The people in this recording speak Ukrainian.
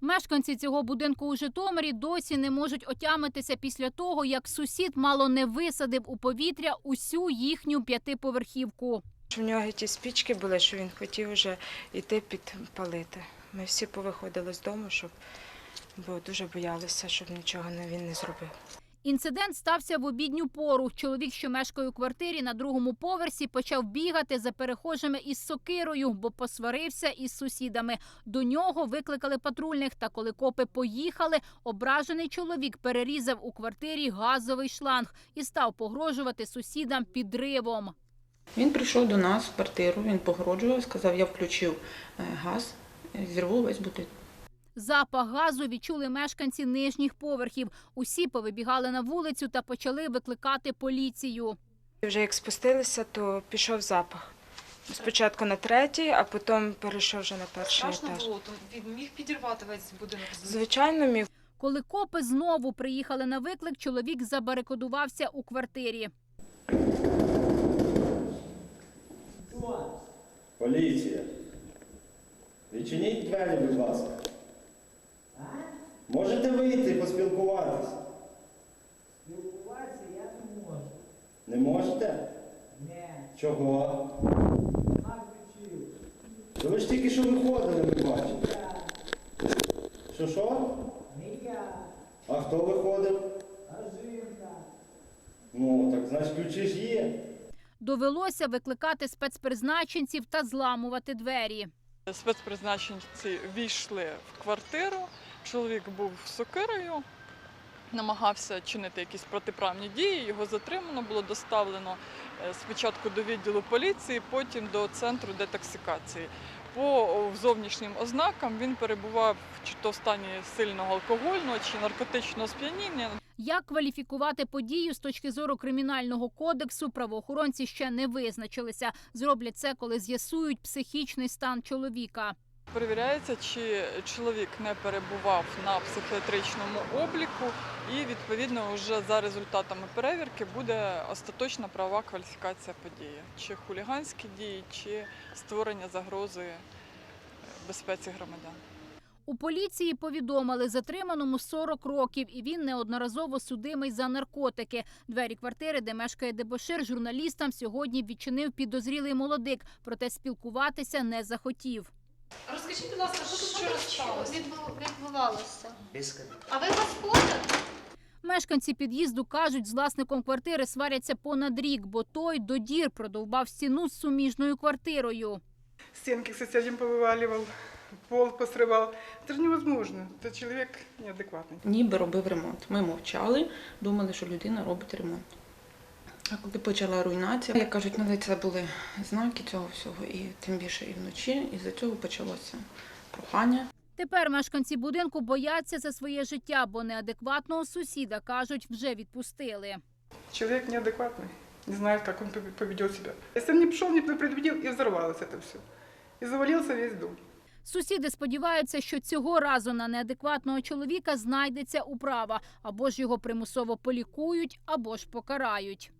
Мешканці цього будинку у Житомирі досі не можуть отямитися після того, як сусід мало не висадив у повітря усю їхню п'ятиповерхівку. У нього ті спічки були, що він хотів вже йти підпалити. Ми всі повиходили з дому, щоб бо дуже боялися, щоб нічого він не зробив. Інцидент стався в обідню пору. Чоловік, що мешкає у квартирі на другому поверсі, почав бігати за перехожими із сокирою, бо посварився із сусідами. До нього викликали патрульних. Та коли копи поїхали, ображений чоловік перерізав у квартирі газовий шланг і став погрожувати сусідам підривом. Він прийшов до нас в квартиру, він погроджував, сказав, я включив е, газ, зірву весь будинок. Запах газу відчули мешканці нижніх поверхів. Усі повибігали на вулицю та почали викликати поліцію. Вже як спустилися, то пішов запах. Спочатку на третій, а потім перейшов вже на перший Страшно етаж. було, то він міг підірвати весь будинок. Звичайно, міг. Коли копи знову приїхали на виклик, чоловік забарикадувався у квартирі. Поліція. Відчиніть двері, будь ласка. Можете вийти поспілкуватися? Спілкуватися я не можу. Не можете? Не, Чого? То ви ж тільки що виходили, ми бачимо. Я, Що що? не я, А хто виходив? а жінка. Ну, так значить ключі ж є. Довелося викликати спецпризначенців та зламувати двері. Спецпризначенці війшли в квартиру. Чоловік був сокирою, намагався чинити якісь протиправні дії. Його затримано, було доставлено е, спочатку до відділу поліції, потім до центру детоксикації. По зовнішнім ознакам він перебував чи то в стані сильного алкогольного чи наркотичного сп'яніння. Як кваліфікувати подію з точки зору кримінального кодексу, правоохоронці ще не визначилися. Зроблять це, коли з'ясують психічний стан чоловіка. Перевіряється, чи чоловік не перебував на психіатричному обліку, і відповідно вже за результатами перевірки буде остаточна правова кваліфікація події, чи хуліганські дії, чи створення загрози е, безпеці громадян. У поліції повідомили затриманому 40 років, і він неодноразово судимий за наркотики. Двері квартири, де мешкає дебошир, журналістам сьогодні відчинив підозрілий молодик, проте спілкуватися не захотів. Розкажіть, будь ласка, що тут вчора сталося? відбу- відбувалося? Без А ви господар? Мешканці під'їзду кажуть, з власником квартири сваряться понад рік, бо той до дір продовбав стіну з суміжною квартирою. стенки к соседям повываливал, пол посрывал. Это же невозможно. Это человек неадекватный. Ніби робив ремонт. Ми мовчали, думали, що людина робить ремонт. А коли почала руйнація, як кажуть, на це були знаки цього всього, і тим більше і вночі, і за цього почалося прохання. Тепер мешканці будинку бояться за своє життя, бо неадекватного сусіда кажуть, вже відпустили. Человек неадекватный. Не знает, как он поведет себя. Если он не пришел, не предупредил, и взорвалось это все. И завалился весь дом. Сусіди сподіваються, що цього разу на неадекватного чоловіка знайдеться управа, або ж його примусово полікують, або ж покарають.